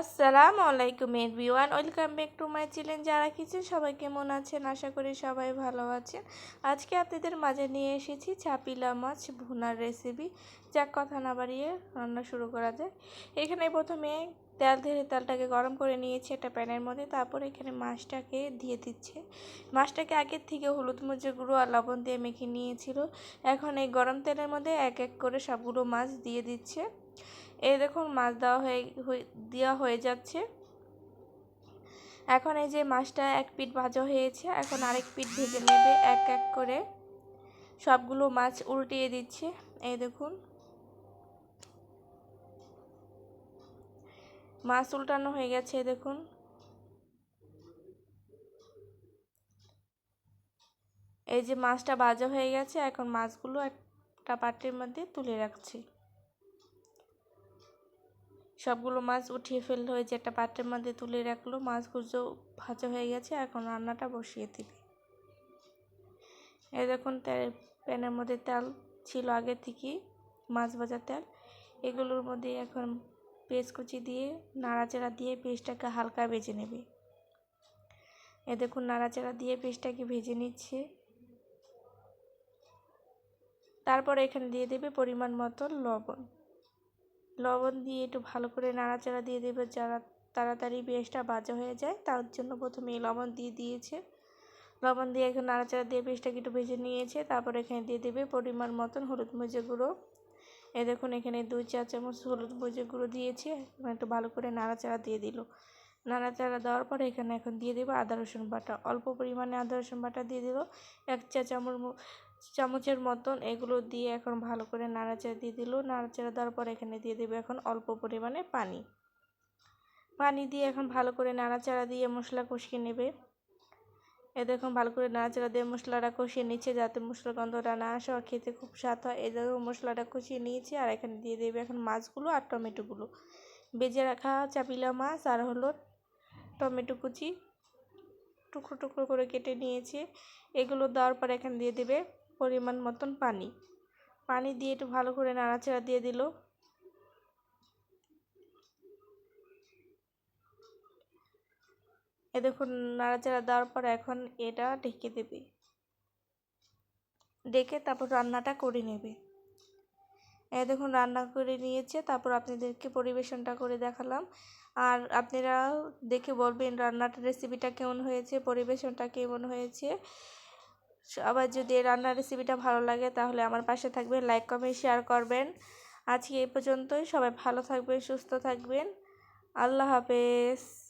আসসালামু আলাইকুম everyone, welcome back to my channel যারা কিছু, সবাই কেমন আছেন? আশা করি সবাই ভালো আছেন। আজকে আপনাদের মাঝে নিয়ে এসেছি ছাপিলা মাছ ভুনার রেসিপি যাক, কথা না বাড়িয়ে রান্না শুরু করা যায় এখানে প্রথমে তেল ধরে তেলটাকে গরম করে নিয়েছি একটা প্যানের মধ্যে, তারপর এখানে মাছটাকে দিয়ে দিচ্ছে। মাছটাকে আগের থেকে হলুদ মরিচের গুঁড়ো আর লবণ দিয়ে মেখে নিয়েছিল। এখন এই গরম তেলের মধ্যে এক এক করে সবগুলো মাছ দিয়ে দিচ্ছে। এই দেখুন, মাছ দেওয়া হয়ে দেওয়া হয়ে যাচ্ছে। এখন এই যে মাছটা এক পিঠ ভাজা হয়েছে, এখন আরেক পিঠ ভেজে নেবে, এক এক করে সবগুলো মাছ উল্টিয়ে দিচ্ছে। এই দেখুন মাছ উল্টানো হয়ে গেছে, দেখুন। এই যে মাছটা ভাজা হয়ে গেছে, এখন মাছগুলো একটা পাত্রের মধ্যে তুলে রাখছি। সবগুলো মাছ উঠিয়ে ফেলল ওই যে একটা পাত্রের মধ্যে তুলে রাখল মাছগুলো ভাজা হয়ে গেছে, এখন রান্নাটা বসিয়ে দিবে। এই দেখুন প্যানের মধ্যে তেল ছিল আগে থেকেই, মাছ ভাজার তেল। এগুলোর মধ্যে এখন পেঁয়াজ কুচি দিয়ে নাড়াচাড়া দিয়ে পেঁয়াজটাকে হালকা ভেজে নেবে। এ দেখুন নাড়াচাড়া দিয়ে পেঁয়াজটাকে ভেজে নিচ্ছে। তারপর এখানে দিয়ে দেবে পরিমাণ মতো লবণ। লবণ দিয়ে একটু ভালো করে নাড়াচাড়া দিয়ে দেবে। যারা তাড়াতাড়ি পেঁয়াজটা ভাজা হয়ে যায়, তার জন্য প্রথমে লবণ দিয়ে দিয়েছে। লবণ দিয়ে এখন নাড়াচাড়া দিয়ে পেঁয়াজটাকে একটু ভেজে নিয়েছে। তারপর এখানে দিয়ে দেবে পরিমাণ মতন হলুদ মরিচের গুঁড়ো। এ দেখুন, এখানে দুই চা চামচ হলুদ মরিচের গুঁড়ো দিয়েছে একটু ভালো করে নাড়াচাড়া দিয়ে দিল। নাড়াচাড়া দেওয়ার পরে এখানে এখন দিয়ে দেবো আদা, রসুন বাটা। অল্প পরিমাণে আদা, রসুন বাটা দিয়ে দিল। এক চা চামচ চামচের মতন এগুলো দিয়ে এখন ভালো করে নাড়াচাড়া দিয়ে দিল। নাড়াচাড়া দেওয়ার পর এখানে দিয়ে দেবে এখন অল্প পরিমাণে পানি। পানি দিয়ে এখন ভালো করে নাড়াচাড়া দিয়ে মশলা কষিয়ে নেবে। এ দেখুন, ভালো করে নাড়াচাড়া দিয়ে মশলাটা কষিয়ে নিচ্ছে যাতে মশলার গন্ধটা না আসে, আর খেতে খুব স্বাদ হয়। দেখো মশলাটা কষিয়ে নিয়েছি, আর এখানে দিয়ে দেবে এখন মাছগুলো আর টমেটোগুলো। বেজে রাখা চাপিলা মাছ আর হলো টমেটো কুচি। টুকরো টুকরো করে কেটে নিয়েছি। এগুলো দেওয়ার পর এখানে দিয়ে দেবে পরিমাণ মতন পানি। পানি দিয়ে একটু ভালো করে নাড়াচাড়া দিয়ে দিল। এ দেখুন, নাড়াচাড়া দেওয়ার পর এখন এটা ঢেকে দেবে। ডেকে তারপর রান্নাটা করে নেবে। এ দেখুন, রান্না করে নিয়েছে, তারপর আপনাদেরকে পরিবেশনটা করে দেখালাম। আর আপনারা দেখে বলবেন রান্নাটার রেসিপিটা কেমন হয়েছে, পরিবেশনটা কেমন হয়েছে। আবার যদি রান্নার রেসিপিটা ভালো লাগে, তাহলে আমার পাশে থাকবেন লাইক কমেন্ট শেয়ার করবেন। আজকে এই পর্যন্তই, সবাই ভালো থাকবেন, সুস্থ থাকবেন। আল্লাহ হাফেজ।